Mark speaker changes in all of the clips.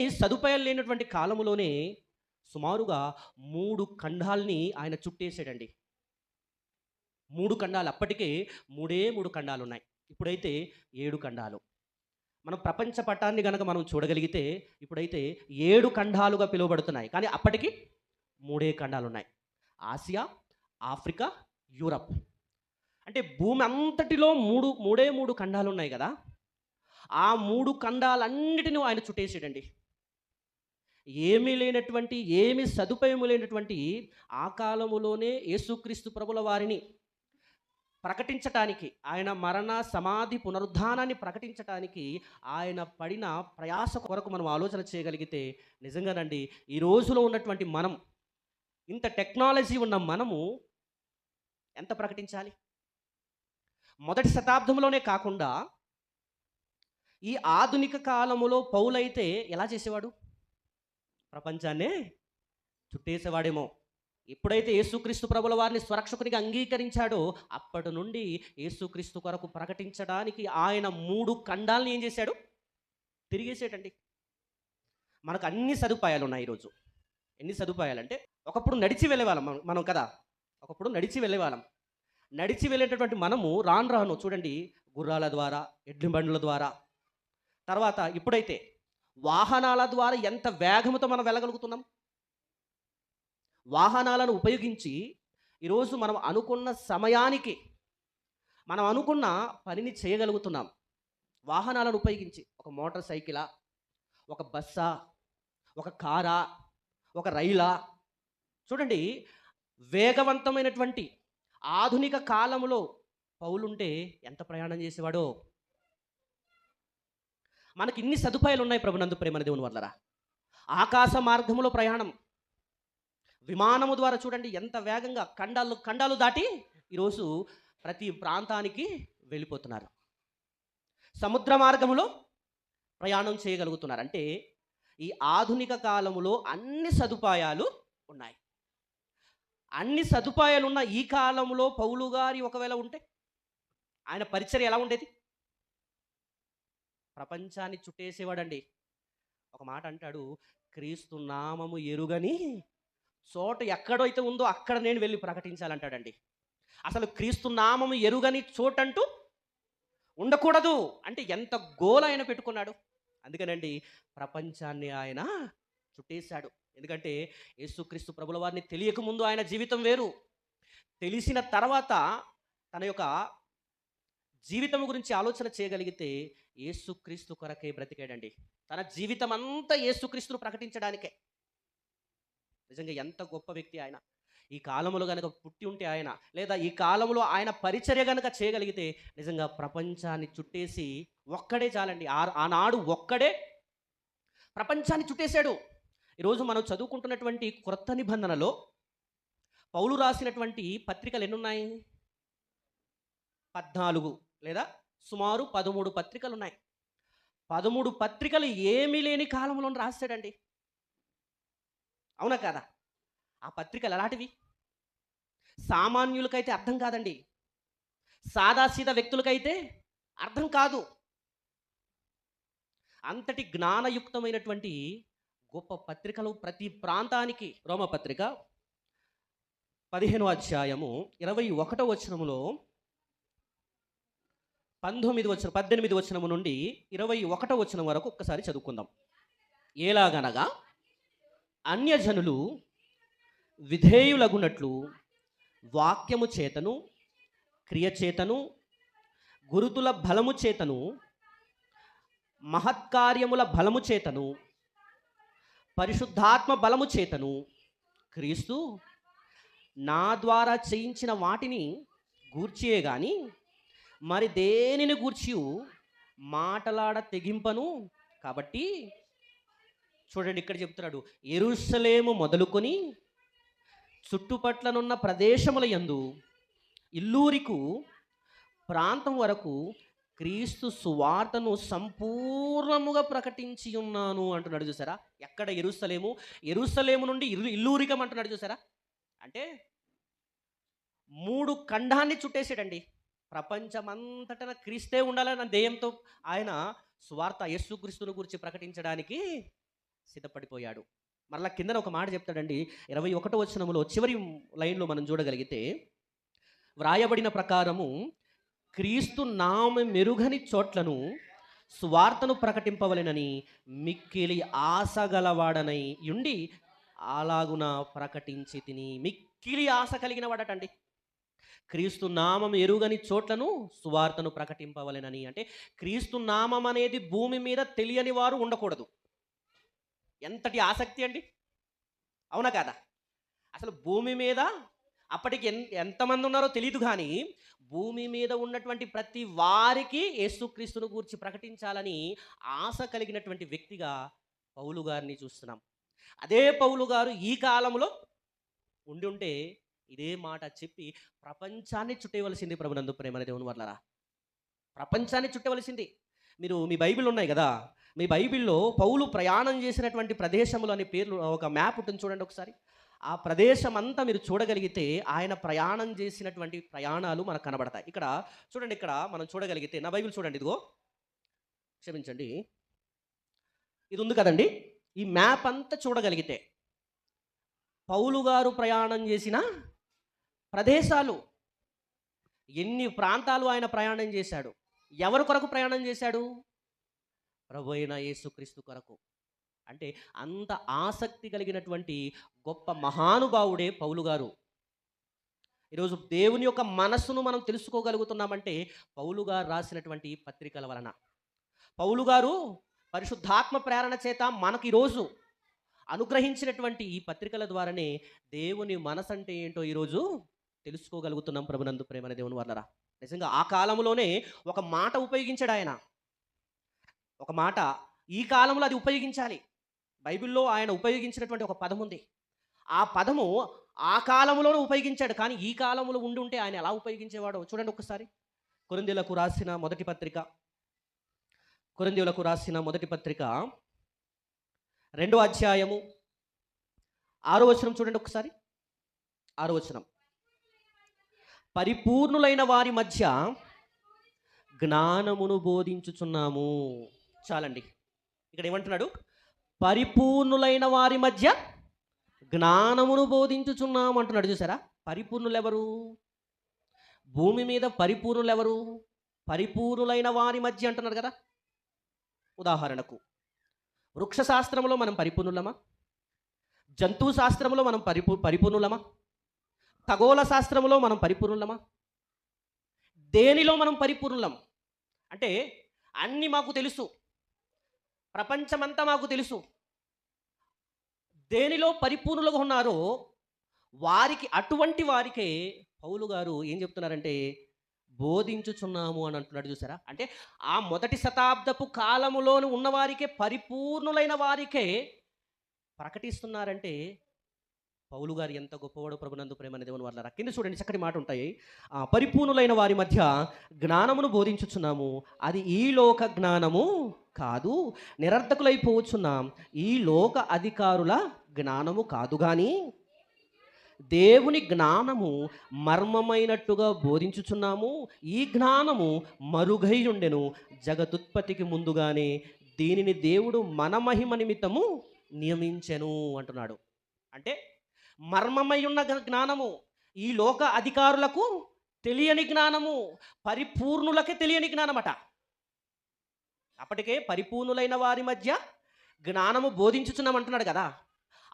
Speaker 1: ఈ సదుపాయాలు లేనటువంటి కాలంలోనే సుమారుగా మూడు ఖండాల్ని ఆయన చుట్టేసాడండి మూడు ఖండాలు అప్పటికే మూడే మూడు ఖండాలు ఉన్నాయి ఇప్పుడైతే ఏడు ఖండాలు. మనం ప్రపంచ పటాన్ని గనక మనం చూడగలిగితే ఇప్పుడైతే ఏడు ఖండాలుగా పిలువబడుతున్నాయి. కానీ అప్పటికి మూడే ఖండాలు ఉన్నాయి ఆసియా ఆఫ్రికా యూరప్. అంటే భూమి అంతటిలో మూడు మూడే మూడు ఖండాలు ఉన్నాయి కదా. ఆ మూడు ఖండాలన్నిటిని ఆయన చుట్టేసాడండి ఏమీ లేనటువంటి ఏమి సదుపాయము లేనటువంటి ఆ కాలములోనే యేసుక్రీస్తు ప్రభుల వారిని ప్రకటించటానికి ఆయన మరణ సమాధి పునరుద్ధానాన్ని ప్రకటించటానికి ఆయన పడిన ప్రయాస కొరకు మనం ఆలోచన చేయగలిగితే నిజంగానండి ఈ రోజులో ఉన్నటువంటి మనం ఇంత టెక్నాలజీ ఉన్న మనము ఎంత ప్రకటించాలి? మొదటి శతాబ్దంలోనే కాకుండా ఈ ఆధునిక కాలములో పౌలైతే ఎలా చేసేవాడు? ప్రపంచాన్నే చుట్టేసేవాడేమో. ఎప్పుడైతే యేసుక్రీస్తు ప్రభుల వారిని స్వరక్షకునిగా అంగీకరించాడో అప్పటి నుండి యేసుక్రీస్తు కొరకు ప్రకటించడానికి ఆయన మూడు ఖండాలను ఏం చేశాడు? తిరిగేసేటండి. మనకు అన్ని సదుపాయాలు ఉన్నాయి ఈరోజు. ఎన్ని సదుపాయాలు అంటే ఒకప్పుడు నడిచి వెళ్ళేవాళ్ళం మనం- మనం కదా? ఒకప్పుడు నడిచి వెళ్ళేవాళ్ళం. నడిచి వెళ్ళేటటువంటి మనము రాను రాను చూడండి గుర్రాల ద్వారా ఎడ్ల బండ్ల ద్వారా. తర్వాత ఇప్పుడైతే వాహనాల ద్వారా ఎంత వేగంతో మనం వెళ్ళగలుగుతున్నాం? వాహనాలను ఉపయోగించి ఈరోజు మనం అనుకున్న సమయానికి మనం అనుకున్న పనిని చేయగలుగుతున్నాం. వాహనాలను ఉపయోగించి ఒక మోటార్ సైకిలా ఒక బస్సా ఒక కారా ఒక రైలా. చూడండి వేగవంతమైనటువంటి ఆధునిక కాలంలో పౌలుంటే ఎంత ప్రయాణం చేసేవాడో. మనకి ఇన్ని సదుపాయాలు ఉన్నాయి ప్రభునందు ప్రేమ దేవుని వల్లరా ఆకాశ మార్గంలో ప్రయాణం. విమానము ద్వారా చూడండి ఎంత వేగంగా ఖండాలు ఖండాలు దాటి ఈరోజు ప్రతి ప్రాంతానికి వెళ్ళిపోతున్నారు. సముద్ర మార్గములో ప్రయాణం చేయగలుగుతున్నారు. అంటే ఈ ఆధునిక కాలములో అన్ని సదుపాయాలు ఉన్నాయి. అన్ని సదుపాయాలు ఉన్న ఈ కాలంలో పౌలు గారి ఒకవేళ ఉంటే ఆయన పరిచర్య ఎలా ఉండేది? ప్రపంచాన్ని చుట్టేసేవాడండి. ఒక మాట అంటాడు క్రీస్తు నామము ఎరుగని చోట ఎక్కడైతే ఉందో అక్కడ నేను వెళ్ళి ప్రకటించాలంటాడండి. అసలు క్రీస్తు నామము ఎరుగని చోటంటూ ఉండకూడదు. అంటే ఎంత గోల్ ఆయన పెట్టుకున్నాడు. అందుకనండి ప్రపంచాన్ని ఆయన చుట్టేశాడు. ఎందుకంటే యేసుక్రీస్తు ప్రభుల వారిని తెలియక ముందు ఆయన జీవితం వేరు. తెలిసిన తర్వాత తన యొక్క జీవితం గురించి ఆలోచన చేయగలిగితే ఏసుక్రీస్తు కొరకే బ్రతికాడండి. తన జీవితం అంతా ఏసుక్రీస్తును ప్రకటించడానికే. నిజంగా ఎంత గొప్ప వ్యక్తి ఆయన. ఈ కాలంలో కనుక పుట్టి ఉంటే ఆయన లేదా ఈ కాలంలో ఆయన పరిచర్య కనుక చేయగలిగితే నిజంగా ప్రపంచాన్ని చుట్టేసి ఒక్కడే చాలండి. ఆ- ఆనాడు ఒక్కడే ప్రపంచాన్ని చుట్టేశాడు. ఈరోజు మనం చదువుకుంటున్నటువంటి క్రొత్త నిబంధనలో పౌలు రాసినటువంటి పత్రికలు ఎన్నున్నాయి? పద్నాలుగు. లేదా సుమారు పదమూడు పత్రికలు ఉన్నాయి పదమూడు పత్రికలు ఏమీ లేని కాలంలో రాశాడండి. అవునా కదా? ఆ పత్రికలు ఎలాంటివి? సామాన్యులకైతే అర్థం కాదండి. సాదాసీద వ్యక్తులకైతే అర్థం కాదు. అంతటి జ్ఞానయుక్తమైనటువంటి గొప్ప పత్రికలు ప్రతి ప్రాంతానికి రోమపత్రిక పదిహేను అధ్యాయము ఇరవై ఒకటో వచనములో పంతొమ్మిది వచ్చిన పద్దెనిమిది వచనము నుండి ఇరవై ఒకటో వచనం వరకు ఒక్కసారి చదువుకుందాం. ఎలాగనగా అన్యజనులు విధేయులగునట్లు వాక్యము చేతను క్రియ చేతను గురుతుల బలము చేతను మహత్కార్యముల బలము చేతను పరిశుద్ధాత్మ బలము చేతను క్రీస్తు నా ద్వారా చేయించిన వాటిని గూర్చియే కానీ మరి దేనిని గూర్చి మాటలాడ తెగింపను కాబట్టి చూడండి ఇక్కడ చెప్తున్నాడు. ఎరుసలేము మొదలుకొని చుట్టుపట్లనున్న ప్రదేశముల యందు ఇల్లూరికు ప్రాంతం వరకు క్రీస్తు సువార్తను సంపూర్ణముగా ప్రకటించి ఉన్నాను అంటున్నాడు చూసారా? ఎక్కడ ఎరుసలేము ఎరుసలేము నుండి ఇల్లు ఇల్లూరికం అంటున్నాడు చూసారా? అంటే మూడు ఖండాన్ని చుట్టేసాడండి. ప్రపంచమంతటా క్రీస్తే ఉండాలన్న ధ్యేయంతో ఆయన స్వార్థ యేసుక్రీస్తుని గురించి ప్రకటించడానికి సిద్ధపడిపోయాడు. మరలా కిందన ఒక మాట చెప్తాడండి. ఇరవై ఒకటో వచనములో చివరి లైన్లో మనం చూడగలిగితే వ్రాయబడిన ప్రకారము క్రీస్తు నామ మెరుగని చోట్లను స్వార్థను ప్రకటింపవలెనని మిక్కిలి ఆశ గలవాడనై ఉండి అలాగున ప్రకటించి తిని మిక్కిలి ఆశ కలిగిన వాడటండి. క్రీస్తు నామం ఎరుగని చోట్లను సువార్తను ప్రకటింపవలెనని. అంటే క్రీస్తు నామం అనేది భూమి మీద తెలియని వారు ఉండకూడదు. ఎంతటి ఆసక్తి అండి? అవునా కదా? అసలు భూమి మీద అప్పటికి ఎన్ ఎంతమంది ఉన్నారో తెలియదు కానీ భూమి మీద ఉన్నటువంటి ప్రతి వారికి యేసుక్రీస్తును గూర్చి ప్రకటించాలని ఆశ కలిగినటువంటి వ్యక్తిగా పౌలు గారిని చూస్తున్నాం. అదే పౌలు గారు ఈ కాలంలో ఉండి ఉంటే ఇదే మాట చెప్పి ప్రపంచాన్ని చుట్టేవలసింది ప్రభునందు ప్రేమ దేవుని వర్లరా. ప్రపంచాన్ని చుట్టవలసింది మీరు మీ బైబిల్ ఉన్నాయి కదా? మీ బైబిల్లో పౌలు ప్రయాణం చేసినటువంటి ప్రదేశములు అనే పేర్లు ఒక మ్యాప్ ఉంటుంది చూడండి ఒకసారి. ఆ ప్రదేశం అంతా మీరు చూడగలిగితే ఆయన ప్రయాణం చేసినటువంటి ప్రయాణాలు మనకు కనబడతాయి. ఇక్కడ చూడండి ఇక్కడ మనం చూడగలిగితే నా బైబిల్ చూడండి ఇదిగో. క్షమించండి. ఇది ఉంది కదండి. ఈ మ్యాప్ అంతా చూడగలిగితే పౌలు గారు ప్రయాణం చేసిన ప్రదేశాలు. ఎన్ని ప్రాంతాలు ఆయన ప్రయాణం చేశాడు? ఎవరి కొరకు ప్రయాణం చేశాడు? ప్రభు అయిన యేసుక్రీస్తు కొరకు. అంటే అంత ఆసక్తి కలిగినటువంటి గొప్ప మహానుభావుడే పౌలు గారు. ఈరోజు దేవుని యొక్క మనస్సును మనం తెలుసుకోగలుగుతున్నామంటే పౌలు గారు రాసినటువంటి పత్రికల వలన. పౌలు గారు పరిశుద్ధాత్మ ప్రేరణ చేత మనకు ఈరోజు అనుగ్రహించినటువంటి ఈ పత్రికల ద్వారానే దేవుని మనసు అంటే ఏంటో ఈరోజు తెలుసుకోగలుగుతున్నాం ప్రభునందు ప్రేమన దేవుని వల్లరా నిజంగా ఆ కాలంలోనే ఒక మాట ఉపయోగించాడు ఆయన. ఒక మాట ఈ కాలంలో అది ఉపయోగించాలి. బైబిల్లో ఆయన ఉపయోగించినటువంటి ఒక పదం ఉంది. ఆ పదము ఆ కాలంలోనే ఉపయోగించాడు కానీ ఈ కాలంలో ఉండి ఉంటే ఆయన ఎలా ఉపయోగించేవాడో చూడండి ఒకసారి కొరిందీలకు రాసిన మొదటి పత్రిక. కొరిందీలకు రాసిన మొదటి పత్రిక. రెండో అధ్యాయము. ఆరో వచనం చూడండి ఒకసారి ఆరో వచనం. పరిపూర్ణులైన వారి మధ్య జ్ఞానమును బోధించుచున్నాము. చాలండి. ఇక్కడ ఏమంటున్నాడు? పరిపూర్ణులైన వారి మధ్య జ్ఞానమును బోధించుచున్నాము అంటున్నాడు. చూసారా? పరిపూర్ణులు ఎవరు భూమి మీద పరిపూర్ణులు ఎవరు పరిపూర్ణులైన వారి మధ్య అంటున్నారు కదా. ఉదాహరణకు వృక్ష శాస్త్రంలో మనం పరిపూర్ణులమా? జంతు శాస్త్రంలో మనం పరిపూ పరిపూర్ణులమా? ఖగోళ శాస్త్రంలో మనం పరిపూర్ణులమా? దేనిలో మనం పరిపూర్ణులం? అంటే అన్ని మాకు తెలుసు. ప్రపంచమంతా మాకు తెలుసు. దేనిలో పరిపూర్ణులుగా ఉన్నారో వారికి అటువంటి వారికే పౌలు గారు ఏం చెప్తున్నారంటే బోధించుచున్నాము అని అంటున్నాడు చూసారా? అంటే ఆ మొదటి శతాబ్దపు కాలములోని ఉన్నవారికే పరిపూర్ణులైన వారికే ప్రకటిస్తున్నారంటే పౌలు గారు ఎంత గొప్పవాడు ప్రభునందు ప్రేమ దేవుని వాళ్ళ కింద చూడండి చక్కటి మాట ఉంటాయి పరిపూర్ణులైన వారి మధ్య జ్ఞానమును బోధించుచున్నాము. అది ఈ లోక జ్ఞానము కాదు. నిరర్థకులైపోవచ్చున్నాం ఈ లోక అధికారుల జ్ఞానము కాదు కానీ దేవుని జ్ఞానము మర్మమైనట్టుగా బోధించుచున్నాము. ఈ జ్ఞానము మరుగై ఉండెను. జగతుత్పత్తికి ముందుగానే దీనిని దేవుడు మన మహిమ నిమిత్తము నియమించెను అంటున్నాడు. అంటే మర్మమై ఉన్న జ్ఞానము. ఈ లోక అధికారులకు తెలియని జ్ఞానము. పరిపూర్ణులకే తెలియని జ్ఞానమట. అప్పటికే పరిపూర్ణులైన వారి మధ్య జ్ఞానము బోధించుచున్నామంటున్నాడు కదా.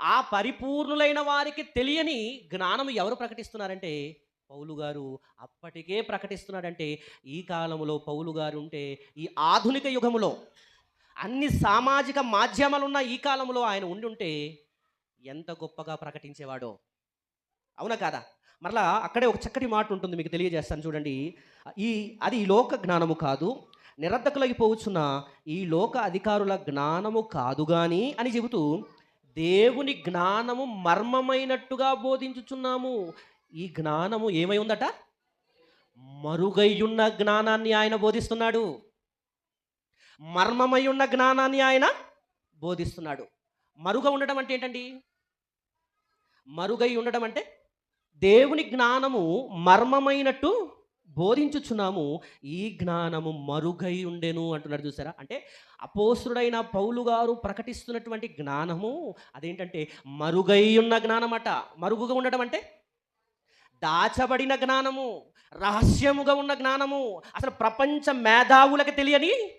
Speaker 1: ఆ పరిపూర్ణులైన వారికి తెలియని జ్ఞానము ఎవరు ప్రకటిస్తున్నారంటే? పౌలు గారు. అప్పటికే ప్రకటిస్తున్నాడంటే ఈ కాలంలో పౌలు గారు ఉంటే ఈ ఆధునిక యుగములో అన్ని సామాజిక మాధ్యమాలున్న ఈ కాలంలో ఆయన ఉండి ఉంటే ఎంత గొప్పగా ప్రకటించేవాడో. అవునా కాదా? మరలా అక్కడే ఒక చక్కటి మాట ఉంటుంది మీకు తెలియజేస్తాను చూడండి. ఈ అది ఈ లోక జ్ఞానము కాదు నిరర్ధకులైపోవచ్చున్న ఈ లోక అధికారుల జ్ఞానము కాదు కానీ అని చెబుతూ దేవుని జ్ఞానము మర్మమైనట్టుగా బోధించుచున్నాము. ఈ జ్ఞానము ఏమై ఉందట? మరుగైయున్న జ్ఞానాన్ని ఆయన బోధిస్తున్నాడు. మర్మమై ఉన్న జ్ఞానాన్ని ఆయన బోధిస్తున్నాడు. మరుగ ఉండడం అంటే ఏంటండి? మరుగై ఉండడం అంటే దేవుని జ్ఞానము మర్మమైనట్టు బోధించుచున్నాము. ఈ జ్ఞానము మరుగై ఉండెను అంటున్నాడు చూసారా? అంటే అపోసురుడైన పౌలు గారు ప్రకటిస్తున్నటువంటి జ్ఞానము అదేంటంటే మరుగై ఉన్న జ్ఞానమట. మరుగుగా ఉండడం అంటే దాచబడిన జ్ఞానము రహస్యముగా ఉన్న జ్ఞానము అసలు ప్రపంచ మేధావులకు తెలియని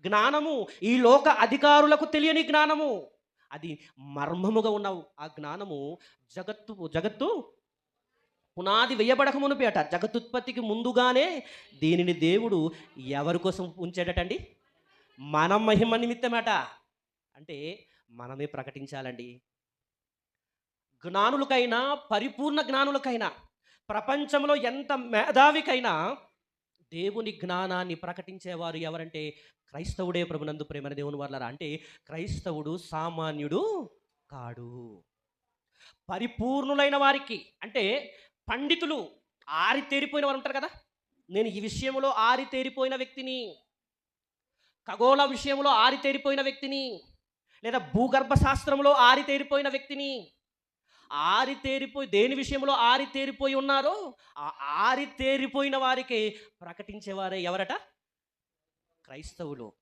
Speaker 1: జ్ఞానము ఈ లోక అధికారులకు తెలియని జ్ఞానము. అది మర్మముగా ఉన్న ఆ జ్ఞానము జగత్తు జగత్తు పునాది వేయబడక మునిపేట. జగత్తుత్పత్తికి ముందుగానే దీనిని దేవుడు ఎవరి కోసం ఉంచాడటండి? మన మహిమ నిమిత్తమేట. అంటే మనమే ప్రకటించాలండి. జ్ఞానులకైనా పరిపూర్ణ జ్ఞానులకైనా ప్రపంచంలో ఎంత మేధావికైనా దేవుని జ్ఞానాన్ని ప్రకటించేవారు ఎవరంటే క్రైస్తవుడే ప్రభునందు ప్రేమ దేవుని వాళ్ళరా అంటే క్రైస్తవుడు సామాన్యుడు కాడు. పరిపూర్ణులైన వారికి అంటే పండితులు ఆరితేరిపోయిన వారు ఉంటారు కదా. నేను ఈ విషయంలో ఆరితేరిపోయిన వ్యక్తిని ఖగోళ విషయంలో ఆరితేరిపోయిన వ్యక్తిని లేదా భూగర్భ శాస్త్రంలో ఆరితేరిపోయిన వ్యక్తిని ఆరితేరిపోయి దేని విషయంలో ఆరితేరిపోయి ఉన్నారో ఆ ఆరితేరిపోయిన వారికి ప్రకటించేవారే ఎవరట? క్రైస్తవులు.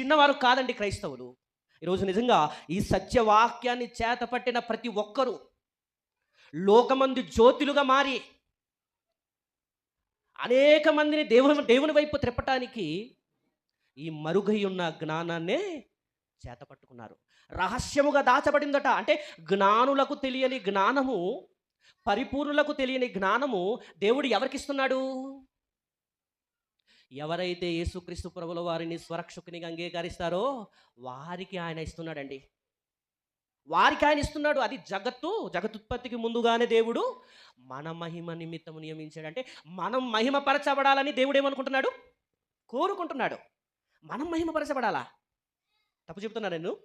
Speaker 1: చిన్నవారు కాదండి క్రైస్తవులు. ఈరోజు నిజంగా ఈ సత్యవాక్యాన్ని చేతపట్టిన ప్రతి ఒక్కరూ లోకమంది జ్యోతులుగా మారి అనేక మందిని దేవుని దేవుని వైపు త్రిప్పటానికి ఈ మరుగై ఉన్న జ్ఞానాన్నే చేతపట్టుకున్నారు. రహస్యముగా దాచబడిందట. అంటే జ్ఞానులకు తెలియని జ్ఞానము పరిపూర్ణులకు తెలియని జ్ఞానము దేవుడు ఎవరికిస్తున్నాడు? ఎవరైతే యేసుక్రీస్తు ప్రభుల వారిని స్వరక్షకునిగా అంగీకరిస్తారో వారికి ఆయన ఇస్తున్నాడండి. వారికి ఆయన ఇస్తున్నాడు. అది జగత్తు జగతుత్పత్తికి ముందుగానే దేవుడు మన మహిమ నిమిత్తము నియమించాడు. అంటే మనం మహిమపరచబడాలని దేవుడు ఏమనుకుంటున్నాడు? కోరుకుంటున్నాడు. మనం మహిమపరచబడాలా? తప్పు చెప్తున్నా నేను.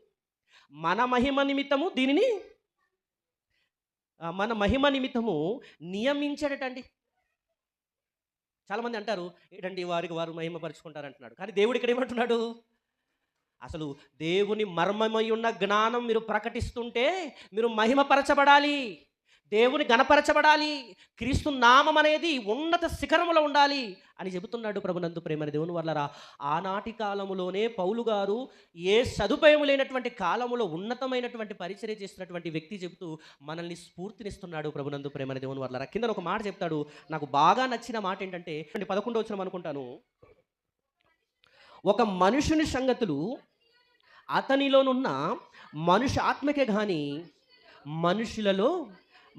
Speaker 1: మన మహిమ నిమిత్తము దీనిని మన మహిమ నిమిత్తము నియమించాడటండి చాలామంది అంటారు ఏంటండి వారికి వారు మహిమపరుచుకుంటారు అంటున్నాడు కానీ దేవుడు ఇక్కడ ఏమంటున్నాడు? అసలు దేవుని మర్మమై ఉన్న జ్ఞానం మీరు ప్రకటిస్తుంటే మీరు మహిమపరచబడాలి. దేవుని గణపరచబడాలి క్రీస్తు నామం అనేది ఉన్నత శిఖరములో ఉండాలి అని చెబుతున్నాడు ప్రభునందు ప్రేమని దేవుని వల్లరా ఆనాటి కాలములోనే పౌలు గారు ఏ సదుపాయం లేనటువంటి కాలములో ఉన్నతమైనటువంటి పరిచర్య చేస్తున్నటువంటి వ్యక్తి చెబుతూ మనల్ని స్ఫూర్తినిస్తున్నాడు ప్రభునందు ప్రేమని దేవుని వల్లరా కింద ఒక మాట చెప్తాడు నాకు బాగా నచ్చిన మాట ఏంటంటే పదకొండో వచ్చిన అనుకుంటాను. ఒక మనుషుని సంగతులు అతనిలోనున్న మనుషు ఆత్మకే కానీ మనుషులలో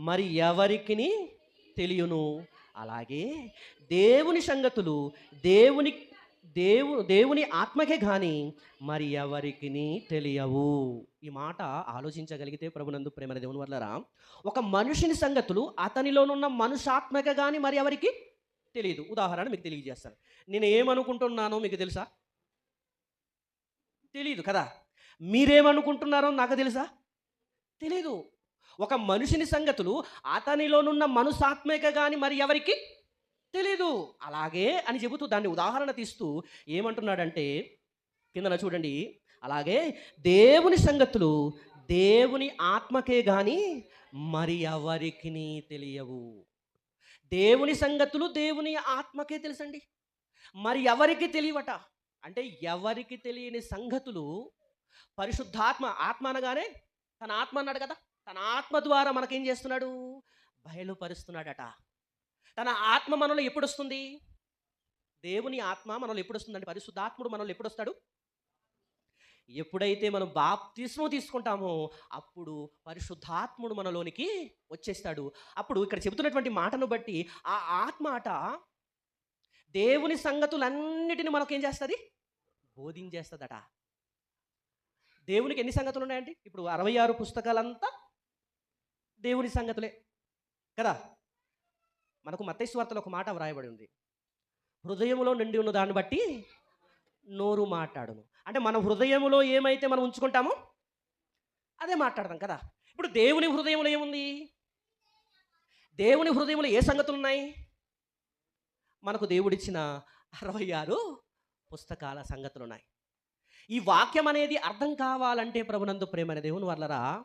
Speaker 1: మరి ఎవరికిని తెలియను? అలాగే దేవుని సంగతులు దేవుని దేవు దేవుని ఆత్మకే కానీ మరి ఎవరికిని తెలియవు? ఈ మాట ఆలోచించగలిగితే ప్రభునందు ప్రేమ దేవుని వల్లరా ఒక మనుషుని సంగతులు అతనిలోనున్న మనుషాత్మక కానీ మరి ఎవరికి తెలియదు. ఉదాహరణ మీకు తెలియజేస్తాను. నేను ఏమనుకుంటున్నానో మీకు తెలుసా? తెలియదు కదా. మీరేమనుకుంటున్నారో నాకు తెలుసా? తెలీదు. ఒక మనిషిని సంగతులు అతనిలోనున్న మనసాత్మిక కానీ మరి ఎవరికి తెలీదు. అలాగే అని చెబుతూ దాన్ని ఉదాహరణ తీస్తూ ఏమంటున్నాడంటే కిందన చూడండి అలాగే దేవుని సంగతులు దేవుని ఆత్మకే కానీ మరి ఎవరికి తెలియవు. దేవుని సంగతులు దేవుని ఆత్మకే తెలుసండి. మరి ఎవరికి తెలియవట? అంటే ఎవరికి తెలియని సంగతులు పరిశుద్ధాత్మ ఆత్మ అనగానే తన ఆత్మ అన్నాడు కదా. తన ఆత్మ ద్వారా మనకేం చేస్తున్నాడు? బయలుపరుస్తున్నాడట. తన ఆత్మ మనలో ఎప్పుడు వస్తుంది దేవుని ఆత్మ మనలో ఎప్పుడు వస్తుందండి పరిశుద్ధాత్ముడు మనలో ఎప్పుడు వస్తాడు ఎప్పుడైతే మనం బాప్తిస్మం తీసుకుంటామో అప్పుడు పరిశుద్ధాత్ముడు మనలోనికి వచ్చేస్తాడు. అప్పుడు ఇక్కడ చెబుతున్నటువంటి మాటను బట్టి ఆ ఆత్మ అట దేవుని సంగతులన్నిటిని మనకేం చేస్తుంది? బోధించేస్తుందట. దేవునికి ఎన్ని సంగతులు ఉన్నాయండి ఇప్పుడు అరవై ఆరు పుస్తకాలంతా దేవుని సంగతులే. కదా? మనకు మత్తైస్వార్తలో ఒక మాట వ్రాయబడి ఉంది. హృదయములో నిండి ఉన్న దాన్ని బట్టి నోరు మాట్లాడును. అంటే మన హృదయములో ఏమైతే మనం ఉంచుకుంటామో అదే మాట్లాడదాం కదా? ఇప్పుడు దేవుని హృదయంలో ఏముంది? దేవుని హృదయంలో ఏ సంగతులు ఉన్నాయి మనకు దేవుడిచ్చిన అరవై ఆరు పుస్తకాల సంగతులు ఉన్నాయి ఈ వాక్యం అనేది అర్థం కావాలంటే ప్రభునందు ప్రేమ అనే దేవుని వల్లరా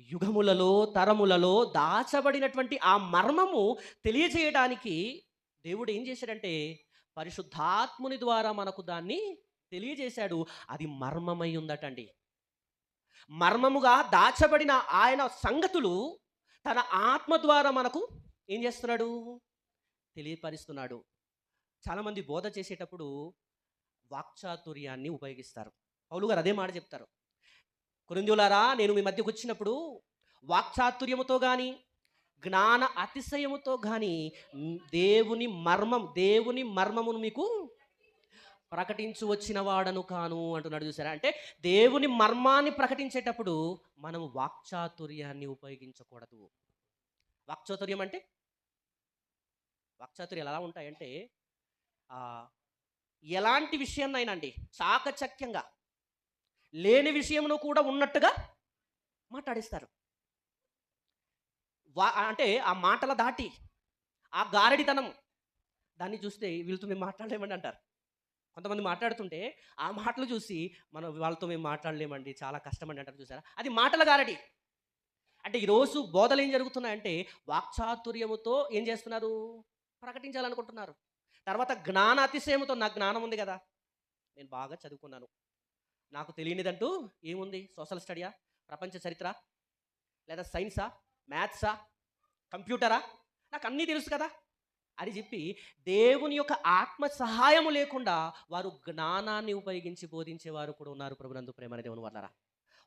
Speaker 1: యుగములలో తరములలో దాచబడినటువంటి ఆ మర్మము తెలియజేయడానికి దేవుడు ఏం చేశాడంటే పరిశుద్ధాత్ముని ద్వారా మనకు దాన్ని తెలియజేశాడు. అది మర్మమై ఉందటండి. మర్మముగా దాచబడిన ఆయన సంగతులు తన ఆత్మ ద్వారా మనకు ఏం చేస్తున్నాడు? తెలియపరుస్తున్నాడు. చాలామంది బోధ చేసేటప్పుడు వాక్చాతుర్యాన్ని ఉపయోగిస్తారు. పౌలు గారు అదే మాట చెప్తారు. కొరిందులారా నేను మీ మధ్యకు వచ్చినప్పుడు వాక్చాతుర్యముతో కానీ జ్ఞాన అతిశయముతో కానీ దేవుని మర్మం దేవుని మర్మమును మీకు ప్రకటించు వచ్చిన వాడను కాను అంటున్నాడు చూసారా? అంటే దేవుని మర్మాన్ని ప్రకటించేటప్పుడు మనం వాక్చాతుర్యాన్ని ఉపయోగించకూడదు. వాక్చాతుర్యం అంటే? వాక్చాతుర్యాలు ఎలా ఉంటాయంటే ఎలాంటి విషయాన్నైనా అండి చాకచక్యంగా లేని విషయమును కూడా ఉన్నట్టుగా మాట్లాడిస్తారు. వా అంటే ఆ మాటల దాటి ఆ గారడితనం దాన్ని చూస్తే వీళ్ళతో మేము మాట్లాడలేమండి అంటారు. కొంతమంది మాట్లాడుతుంటే ఆ మాటలు చూసి మనం వాళ్ళతో మేము మాట్లాడలేమండి చాలా కష్టమండి అంటారు చూసారా? అది మాటల గారడి. అంటే ఈరోజు బోధలు ఏం జరుగుతున్నాయంటే వాక్చాతుర్యముతో ఏం చేస్తున్నారు? ప్రకటించాలనుకుంటున్నారు. తర్వాత జ్ఞాన అతిశయముతో నాకు జ్ఞానం ఉంది కదా నేను బాగా చదువుకున్నాను. నాకు తెలియనిదంటూ ఏముంది? సోషల్ స్టడీయా ప్రపంచ చరిత్ర? లేదా సైన్సా మ్యాథ్సా కంప్యూటరా నాకు అన్నీ తెలుసు కదా? అని చెప్పి దేవుని యొక్క ఆత్మ సహాయము లేకుండా వారు జ్ఞానాన్ని ఉపయోగించి బోధించేవారు కూడా ఉన్నారు ప్రభునందు ప్రేమని దేవుని వల్లరా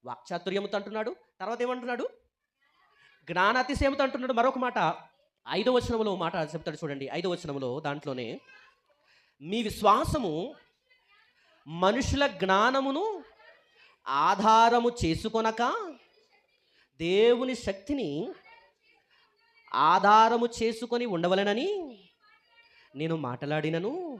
Speaker 1: వాక్చాతుర్యముతో అంటున్నాడు తర్వాత ఏమంటున్నాడు? జ్ఞానాతిశయముతో అంటున్నాడు. మరొక మాట ఐదో వచనములో మాట చెప్తాడు చూడండి. ఐదో వచనములో దాంట్లోనే మీ విశ్వాసము మనుషుల జ్ఞానమును ఆధారము చేసుకొనక దేవుని శక్తిని ఆధారము చేసుకొని ఉండవలెనని నేను మాట్లాడినను.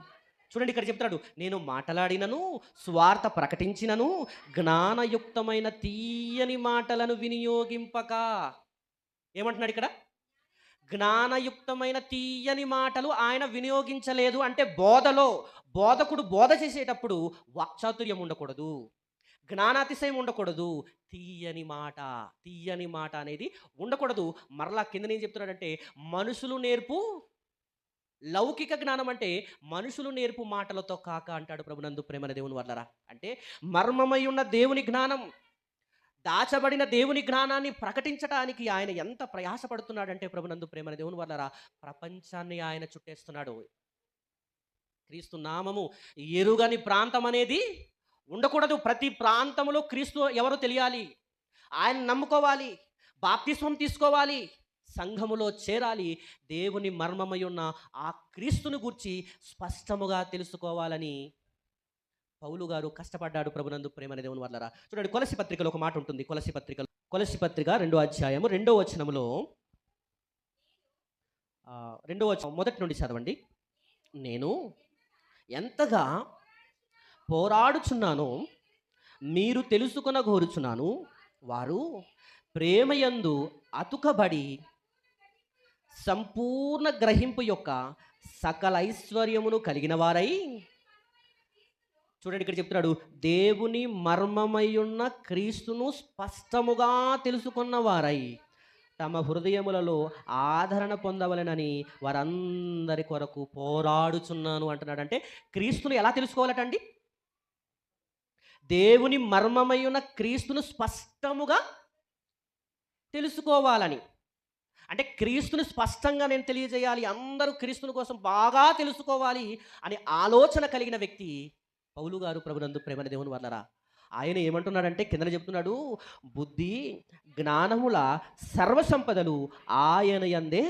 Speaker 1: చూడండి ఇక్కడ చెప్తాడు నేను మాట్లాడినను స్వార్థ ప్రకటించినను జ్ఞానయుక్తమైన తీయని మాటలను వినియోగింపక. ఏమంటున్నాడు ఇక్కడ? జ్ఞానయుక్తమైన తీయని మాటలు ఆయన వినియోగించలేదు. అంటే బోధలో బోధకుడు బోధ చేసేటప్పుడు వాక్చాతుర్యం ఉండకూడదు. జ్ఞానాతిశయం ఉండకూడదు. తీయని మాట తీయని మాట అనేది ఉండకూడదు. మరలా కింద నేను చెప్తున్నాడంటే మనుషులు నేర్పు లౌకిక జ్ఞానం అంటే మనుషులు నేర్పు మాటలతో కాక అంటాడు ప్రభునందు ప్రేమన దేవుని వల్లరా అంటే మర్మమై ఉన్న దేవుని జ్ఞానం దాచబడిన దేవుని జ్ఞానాన్ని ప్రకటించడానికి ఆయన ఎంత ప్రయాసపడుతున్నాడంటే ప్రభునందు ప్రేమన దేవుని వల్లరా ప్రపంచాన్ని ఆయన చుట్టేస్తున్నాడు. క్రీస్తు నామము ఎరుగని ప్రాంతం అనేది ఉండకూడదు. ప్రతి ప్రాంతంలో క్రీస్తు ఎవరో తెలియాలి? ఆయన నమ్ముకోవాలి. బాప్తిస్వం తీసుకోవాలి. సంఘములో చేరాలి. దేవుని మర్మమై ఉన్న ఆ క్రీస్తుని గూర్చి స్పష్టముగా తెలుసుకోవాలని పౌలు గారు కష్టపడ్డాడు ప్రభునందు ప్రేమ దేవుని వల్లరా చూడండి కొలసి పత్రికలో ఒక మాట ఉంటుంది. కొలసి పత్రిక కొలసి పత్రిక రెండో అధ్యాయము రెండో వచనములో రెండో వచనం మొదటి నుండి చదవండి. నేను ఎంతగా పోరాడుచున్నానో మీరు తెలుసుకున కోరుచున్నాను వారు ప్రేమయందు అతుకబడి సంపూర్ణ గ్రహింపు యొక్క సకల ఐశ్వర్యమును కలిగిన వారై చూడండి ఇక్కడ చెప్తున్నాడు దేవుని మర్మమయ్యున్న క్రీస్తును స్పష్టముగా తెలుసుకున్న వారై తమ హృదయములలో ఆదరణ పొందవలెనని వారందరి కొరకు పోరాడుచున్నాను అంటున్నాడు. అంటే క్రీస్తును ఎలా తెలుసుకోవాలటండి? దేవుని మర్మమయ్యున్న క్రీస్తును స్పష్టముగా తెలుసుకోవాలని. అంటే క్రీస్తుని స్పష్టంగా నేను తెలియజేయాలి అందరూ క్రీస్తుని కోసం బాగా తెలుసుకోవాలి అనే ఆలోచన కలిగిన వ్యక్తి పౌలు గారు ప్రభునందు ప్రేమ దేవుని వల్లరా ఆయన ఏమంటున్నాడంటే కిందన చెప్తున్నాడు బుద్ధి జ్ఞానముల సర్వసంపదలు ఆయన యందే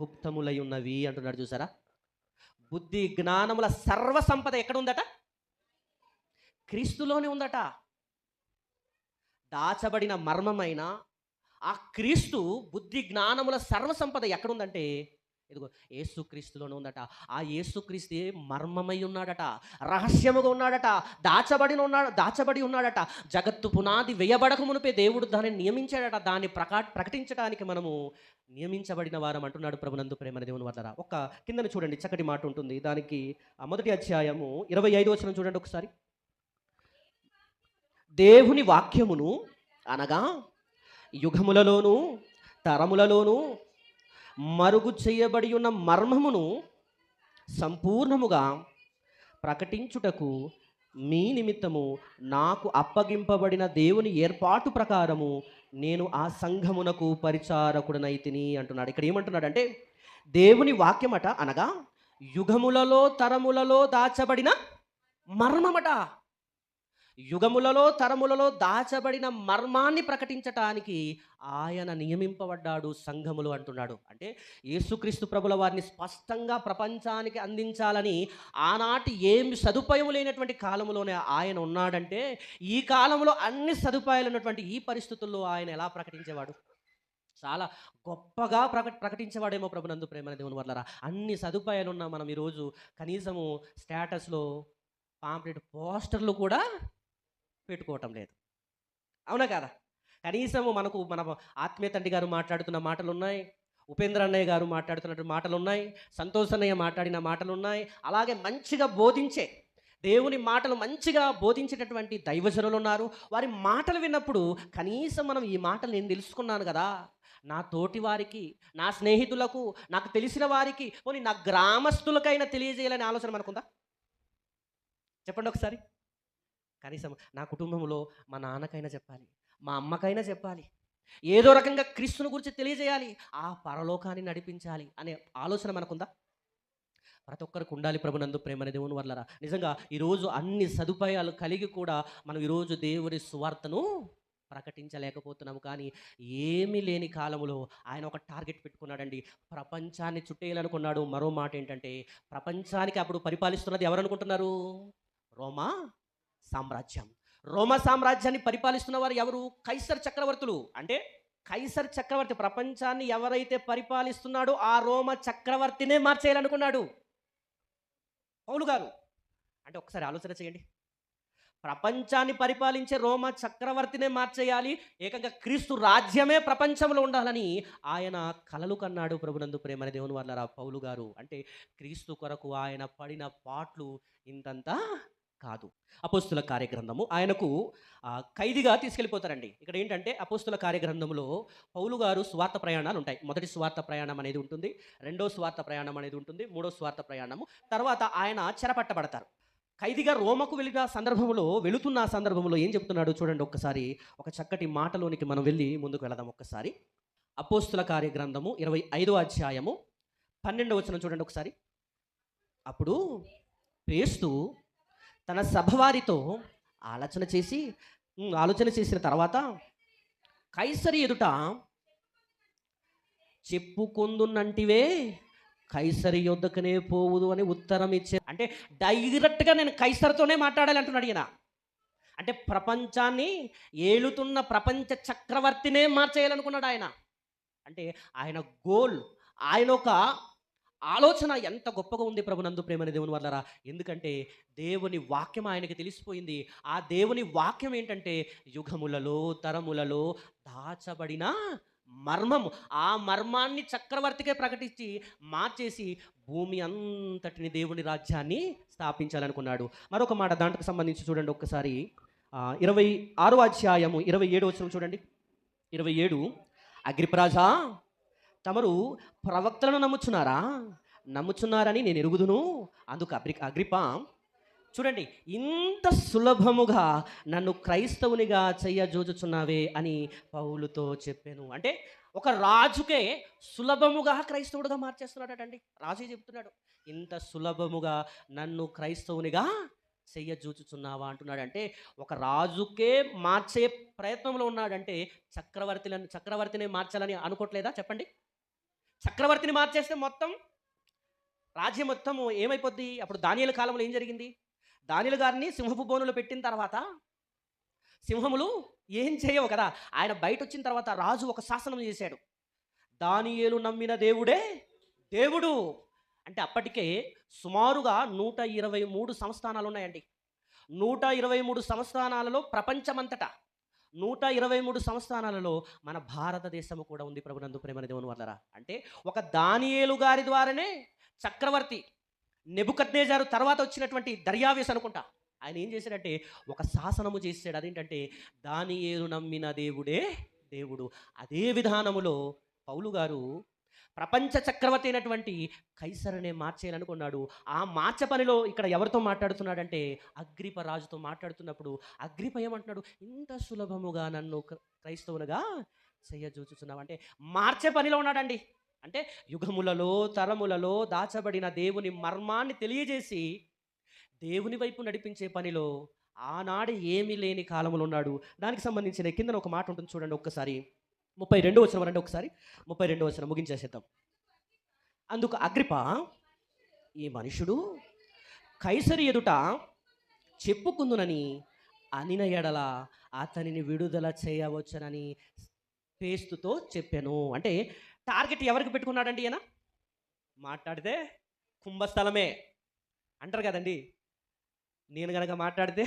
Speaker 1: గుప్తములై ఉన్నవి అంటున్నాడు చూసారా? బుద్ధి జ్ఞానముల సర్వసంపద ఎక్కడ ఉందట క్రీస్తులోనే ఉందట. దాచబడిన మర్మమైన ఆ క్రీస్తు బుద్ధి జ్ఞానముల సర్వసంపద ఎక్కడుందంటే ఇదిగో యేసుక్రీస్తులోనే ఉందట. ఆ ఏసుక్రీస్తు మర్మమై ఉన్నాడట. రహస్యముగా ఉన్నాడట. దాచబడిన ఉన్నాడు దాచబడి ఉన్నాడట. జగత్తు పునాది వేయబడక మునిపే దేవుడు దాన్ని నియమించాడట. దాన్ని ప్రకా ప్రకటించడానికి మనము నియమించబడిన వారం అంటున్నాడు ప్రభునందు ప్రేమన దేవుని వద్దరా ఒక కిందన చూడండి. చక్కటి మాట ఉంటుంది. దానికి మొదటి అధ్యాయము ఇరవై ఐదు వచనం చూడండి ఒకసారి. దేవుని వాక్యమును అనగా యుగములలోను తరములలోనూ మరుగు చేయబడి ఉన్న మర్మమును సంపూర్ణముగా ప్రకటించుటకు మీ నిమిత్తము నాకు అప్పగింపబడిన దేవుని ఏర్పాటు ప్రకారము నేను ఆ సంఘమునకు పరిచారకుడనైతిని అంటున్నాడు. ఇక్కడ ఏమంటున్నాడంటే దేవుని వాక్యమట అనగా యుగములలో తరములలో దాచబడిన మర్మమట. యుగములలో తరములలో దాచబడిన మర్మాన్ని ప్రకటించటానికి ఆయన నియమింపబడ్డాడు సంఘములు అంటున్నాడు. అంటే యేసుక్రీస్తు ప్రభుల వారిని స్పష్టంగా ప్రపంచానికి అందించాలని ఆనాటి ఏమి సదుపాయం లేనటువంటి కాలంలోనే ఆయన ఉన్నాడంటే ఈ కాలంలో అన్ని సదుపాయాలు ఉన్నటువంటి ఈ పరిస్థితుల్లో ఆయన ఎలా ప్రకటించేవాడు? చాలా గొప్పగా ప్రక ప్రకటించేవాడేమో ప్రభునందు ప్రేమ దేవుని వల్లరా అన్ని సదుపాయాలు ఉన్న మనం ఈరోజు కనీసము స్టేటస్లో పాంప్లెట్ పోస్టర్లు కూడా పెట్టుకోవటం లేదు. అవునా కదా? కనీసము మనకు మన ఆత్మీయ తండ్రి గారు మాట్లాడుతున్న మాటలు ఉన్నాయి ఉపేంద్ర అన్నయ్య గారు మాట్లాడుతున్నటువంటి మాటలు ఉన్నాయి సంతోష్ అన్నయ్య మాట్లాడిన మాటలు ఉన్నాయి అలాగే మంచిగా బోధించే దేవుని మాటలు మంచిగా బోధించేటటువంటి దైవజనులు ఉన్నారు. వారి మాటలు విన్నప్పుడు కనీసం మనం ఈ మాటలు నేను తెలుసుకున్నాను కదా నా తోటి వారికి నా స్నేహితులకు నాకు తెలిసిన వారికి పోనీ నా గ్రామస్తులకైనా తెలియజేయాలనే ఆలోచన మనకుందా? చెప్పండి ఒకసారి. కనీసం నా కుటుంబంలో మా నాన్నకైనా చెప్పాలి మా అమ్మకైనా చెప్పాలి ఏదో రకంగా క్రీస్తుని గురించి తెలియజేయాలి ఆ పరలోకాన్ని నడిపించాలి అనే ఆలోచన మనకుందా? ప్రతి ఒక్కరికి ఉండాలి ప్రభునందు ప్రేమ అనే దేవుని వల్లరా నిజంగా ఈరోజు అన్ని సదుపాయాలు కలిగి కూడా మనం ఈరోజు దేవుని సువార్తను ప్రకటించలేకపోతున్నాము. కానీ ఏమీ లేని కాలంలో ఆయన ఒక టార్గెట్ పెట్టుకున్నాడండి. ప్రపంచాన్ని చుట్టేయాలనుకున్నాడు. మరో మాట ఏంటంటే ప్రపంచానికి అప్పుడు పరిపాలిస్తున్నది ఎవరనుకుంటున్నారు? రోమా? సామ్రాజ్యం. రోమ సామ్రాజ్యాన్ని పరిపాలిస్తున్న వారు ఎవరు? కైసర్ చక్రవర్తులు. అంటే కైసర్ చక్రవర్తి ప్రపంచాన్ని ఎవరైతే పరిపాలిస్తున్నాడో ఆ రోమ చక్రవర్తినే మార్చేయాలనుకున్నాడు. పౌలు గారు. అంటే ఒకసారి ఆలోచన చేయండి. ప్రపంచాన్ని పరిపాలించే రోమ చక్రవర్తినే మార్చేయాలి. ఏకంగా క్రీస్తు రాజ్యమే ప్రపంచంలో ఉండాలని ఆయన కలలు కన్నాడు ప్రభునందు ప్రేమన దేవుని వాళ్ళ పౌలు గారు. అంటే క్రీస్తు కొరకు ఆయన పడిన పాట్లు ఇంతంతా కాదు. అపోస్తుల కార్యగ్రంథము ఆయనకు ఖైదీగా తీసుకెళ్ళిపోతారండి. ఇక్కడ ఏంటంటే అపోస్తుల కార్యగ్రంథంలో పౌలు గారు స్వార్థ ప్రయాణాలు ఉంటాయి. మొదటి స్వార్థ ప్రయాణం అనేది ఉంటుంది రెండో స్వార్థ ప్రయాణం అనేది ఉంటుంది మూడో స్వార్థ ప్రయాణము. తర్వాత ఆయన చెరపట్టబడతారు. ఖైదీగా రోమకు వెళ్ళిన సందర్భంలో వెళుతున్న ఆ సందర్భంలో ఏం చెప్తున్నాడు చూడండి ఒక్కసారి. ఒక చక్కటి మాటలోనికి మనం వెళ్ళి ముందుకు వెళదాం ఒక్కసారి. అపోస్తుల కార్యగ్రంథము ఇరవై ఐదో అధ్యాయము పన్నెండవ వచనం చూడండి ఒకసారి అప్పుడు పేస్తూ తన సభవారితో ఆలోచన చేసి ఆలోచన చేసిన తర్వాత కైసరి ఎదుట చెప్పుకొందునంటివే కైసరి యొద్దకనే పోవుదు అని ఉత్తరం ఇచ్చే అంటే డైరెక్ట్గా నేను కైసరితోనే మాట్లాడాలి అంటున్నాడు ఈయన. అంటే ప్రపంచాన్ని ఏలుతున్న ప్రపంచ చక్రవర్తినే మార్చేయాలనుకున్నాడు ఆయన. అంటే ఆయన గోల్ ఆయన ఒక ఆలోచన ఎంత గొప్పగా ఉంది ప్రభునందు ప్రేమని దేవుని వల్లరా ఎందుకంటే దేవుని వాక్యం ఆయనకి తెలిసిపోయింది. ఆ దేవుని వాక్యం ఏంటంటే యుగములలో తరములలో దాచబడిన మర్మం ఆ మర్మాన్ని చక్రవర్తికే ప్రకటించి మార్చేసి భూమి అంతటిని దేవుని రాజ్యాన్ని స్థాపించాలనుకున్నాడు. మరొక మాట దాంట్కి సంబంధించి చూడండి ఒక్కసారి. ఇరవై ఆరో అధ్యాయము ఇరవై ఏడు వచ్చిన చూడండి. ఇరవై ఏడు. అగ్రిప్రాజా తమరు ప్రవక్తలను నమ్ముచున్నారా? నమ్ముచున్నారని నేను ఎరుగుదును. అందుకు అగ్రి అగ్రిప చూడండి ఇంత సులభముగా నన్ను క్రైస్తవునిగా చెయ్యజోచుచున్నావే అని పౌలుతో చెప్పాను. అంటే ఒక రాజుకే సులభముగా క్రైస్తవుడిగా మార్చేస్తున్నాడటండి. రాజు చెప్తున్నాడు ఇంత సులభముగా నన్ను క్రైస్తవునిగా చెయ్యజూచుచున్నావా అంటున్నాడు అంటే ఒక రాజుకే మార్చే ప్రయత్నంలో ఉన్నాడంటే చక్రవర్తిలను చక్రవర్తిని మార్చాలని అనుకోవట్లేదా చెప్పండి. చక్రవర్తిని మార్చేస్తే మొత్తం రాజ్యం మొత్తం ఏమైపోద్ది? అప్పుడు దానియల కాలంలో ఏం జరిగింది? దానియలు గారిని సింహపు బోనులో పెట్టిన తర్వాత సింహములు ఏం చేయవు కదా? ఆయన బయట వచ్చిన తర్వాత రాజు ఒక శాసనం చేశాడు. దానియేలు నమ్మిన దేవుడే దేవుడు. అంటే అప్పటికే సుమారుగా నూట ఇరవై మూడు సంస్థానాలు ఉన్నాయండి నూట ఇరవై మూడు సంస్థానాలలో ప్రపంచమంతటా నూట ఇరవై మూడు సంస్థానాలలో మన భారతదేశము కూడా ఉంది ప్రభునందు ప్రేమని దేవుని వల్లరా అంటే ఒక దానియేలు గారి ద్వారానే చక్రవర్తి నెబుకద్నేజారు తర్వాత వచ్చినటువంటి దర్యావేస్ అనుకుంటా. ఆయన ఏం చేశాడంటే ఒక శాసనము చేశాడు. అదేంటంటే దానియేలు నమ్మిన దేవుడే దేవుడు. అదే విధానములో పౌలు గారు ప్రపంచ చక్రవర్తి అయినటువంటి కైసరనే మార్చేయాలనుకున్నాడు. ఆ మార్చ పనిలో ఇక్కడ ఎవరితో మాట్లాడుతున్నాడంటే అగ్రిప రాజుతో మాట్లాడుతున్నప్పుడు అగ్రిప ఏమంటున్నాడు? ఇంత సులభముగా నన్ను క్ర- క్రైస్తవునిగా చెయ్యజూచుచున్నావు అంటే మార్చే పనిలో ఉన్నాడండి. అంటే యుగములలో తరములలో దాచబడిన దేవుని మర్మాన్ని తెలియజేసి దేవుని వైపు నడిపించే పనిలో ఆనాడు ఏమీ లేని కాలంలో ఉన్నాడు దానికి సంబంధించిన కింద ఒక మాట ఉంటుంది చూడండి ఒక్కసారి. ముప్పై రెండు వచ్చిన రండి ఒకసారి. ముప్పై రెండు వచ్చిన ముగించేసేద్దాం. అందుకు అగ్రిప ఈ మనుషుడు కైసరి ఎదుట చెప్పుకుందునని అనిన ఎడల అతనిని విడుదల చేయవచ్చునని పేస్తుతో చెప్పాను. అంటే టార్గెట్ ఎవరికి పెట్టుకున్నాడండి ఈయన? మాట్లాడితే కుంభస్థలమే. అంటారు కదండి. నేను కనుక మాట్లాడితే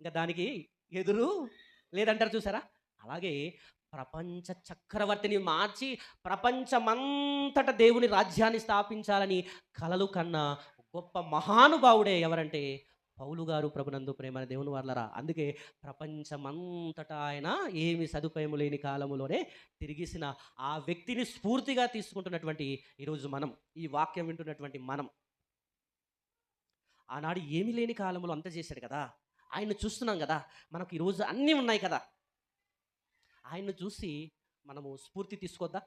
Speaker 1: ఇంకా దానికి ఎదురు లేదంటారు చూసారా? అలాగే ప్రపంచ చక్రవర్తిని మార్చి ప్రపంచమంతట దేవుని రాజ్యాన్ని స్థాపించాలని కలలు కన్నా గొప్ప మహానుభావుడే ఎవరంటే పౌలు గారు ప్రభునందు ప్రేమ దేవుని వాళ్ళరా అందుకే ప్రపంచమంతటా ఆయన ఏమి సదుపాయం లేని కాలములోనే తిరిగిసిన ఆ వ్యక్తిని స్ఫూర్తిగా తీసుకుంటున్నటువంటి ఈరోజు మనం ఈ వాక్యం వింటున్నటువంటి మనం. ఆనాడు ఏమి లేని కాలంలో అంత చేశాడు కదా. ఆయన చూస్తున్నాం కదా. మనకు ఈరోజు అన్నీ ఉన్నాయి కదా. ఆయన్ను చూసి మనము స్ఫూర్తి తీసుకోద్దా?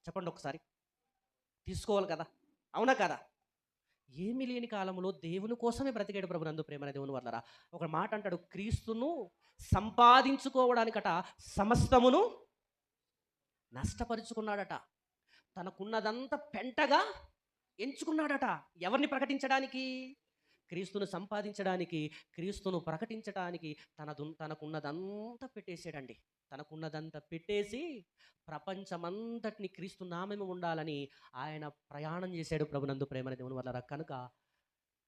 Speaker 1: చెప్పండి ఒకసారి. తీసుకోవాలి కదా? అవునా కదా? ఏమీ లేని కాలంలో దేవుని కోసమే బ్రతికాడు ప్రభు నందు ప్రేమ దేవుని వల్లరా ఒక మాట అంటాడు క్రీస్తును సంపాదించుకోవడానికట సమస్తమును నష్టపరుచుకున్నాడట. తనకున్నదంతా పెంటగా ఎంచుకున్నాడట. ఎవరిని ప్రకటించడానికి? క్రీస్తును సంపాదించడానికి క్రీస్తును ప్రకటించడానికి తనదు తనకున్నదంతా పెట్టేసాడండి తనకున్నదంతా పెట్టేసి ప్రపంచమంతటిని క్రీస్తు నామము ఉండాలని ఆయన ప్రయాణం చేశాడు ప్రభునందు ప్రేమని దేవుని వల్ల కనుక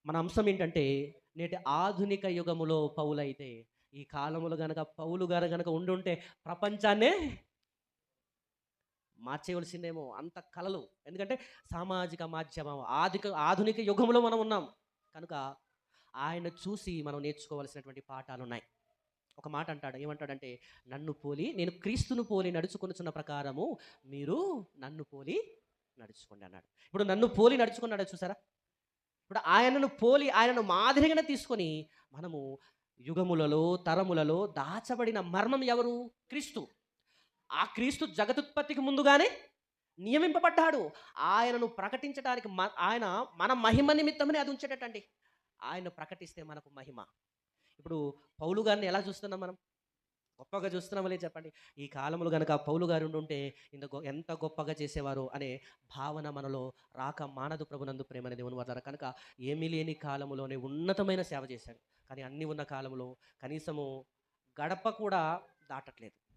Speaker 1: మన అంశం ఏంటంటే నేటి ఆధునిక యుగములో పౌలైతే ఈ కాలములు గనక పౌలు గారు గనక ఉండుంటే ప్రపంచాన్నే మార్చేయవలసిందేమో. అంత కలలు. ఎందుకంటే సామాజిక మాధ్యమం ఆధునిక ఆధునిక యుగంలో మనం ఉన్నాం. కనుక ఆయన చూసి మనం నేర్చుకోవాల్సినటువంటి పాఠాలు ఉన్నాయి ఒక మాట అంటాడు ఏమంటాడంటే నన్ను పోలి నేను క్రీస్తును పోలి నడుచుకొనుచున్న ప్రకారము మీరు నన్ను పోలి నడుచుకోండి అన్నాడు. ఇప్పుడు నన్ను పోలి నడుచుకున్నాడు చూసారా? ఇప్పుడు ఆయనను పోలి ఆయనను మాదిరిగానే తీసుకొని మనము యుగములలో తరములలో దాచబడిన మర్మం ఎవరు? క్రీస్తు. ఆ క్రీస్తు జగతుత్పత్తికి ముందుగానే నియమింపబడ్డాడు. ఆయనను ప్రకటించడానికి మ- ఆయన మన మహిమ నిమిత్తమని అది ఉంచేటట్టండి. ఆయన ప్రకటిస్తే మనకు మహిమ. ఇప్పుడు పౌలు గారిని ఎలా చూస్తున్నాం మనం? గొప్పగా చూస్తున్నామో చెప్పండి? ఈ కాలంలో కనుక పౌలు గారు ఉంటే ఇంత గొ- ఎంత గొప్పగా చేసేవారు అనే భావన మనలో రాక మానదు ప్రభునందు ప్రేమని దేవుని వల్ల కనుక ఏమీ లేని కాలంలోనే ఉన్నతమైన సేవ చేశాడు. కానీ అన్ని ఉన్న కాలంలో కనీసము గడప కూడా దాటట్లేదు.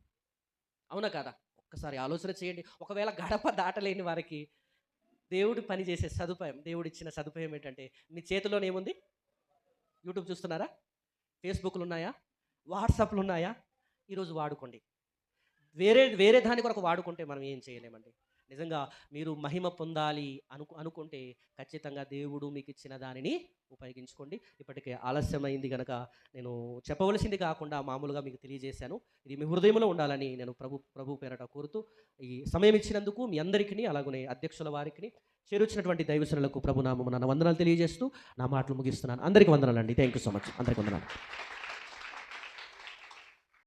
Speaker 1: అవునా కదా? ఒక్కసారి ఆలోచన చేయండి. ఒకవేళ గడప దాటలేని వారికి దేవుడు పని చేసే సదుపాయం దేవుడు ఇచ్చిన సదుపాయం ఏంటంటే మీ చేతిలోనే ఏముంది? యూట్యూబ్ చూస్తున్నారా? ఫేస్బుక్లు ఉన్నాయా? వాట్సాప్లు ఉన్నాయా? ఈరోజు వాడుకోండి. వేరే వేరే దాని కొరకు వాడుకుంటే మనం ఏం చేయలేమండి. నిజంగా మీరు మహిమ పొందాలి అను అనుకుంటే ఖచ్చితంగా దేవుడు మీకు ఇచ్చిన దానిని ఉపయోగించుకోండి. ఇప్పటికే ఆలస్యమైంది కనుక నేను చెప్పవలసింది కాకుండా మామూలుగా మీకు తెలియజేశాను. ఇది మీ హృదయంలో ఉండాలని నేను ప్రభు ప్రభు పేరట కోరుతూ ఈ సమయం ఇచ్చినందుకు మీ అందరికీ అలాగనే అధ్యక్షుల వారికి చేరుచ్చినటువంటి ప్రభు ప్రభునామము నా వందనాలు తెలియజేస్తూ నా మాటలు ముగిస్తున్నాను. అందరికీ వందనాలండి. థ్యాంక్ యూ సో మచ్ అందరికీ వందనాలు.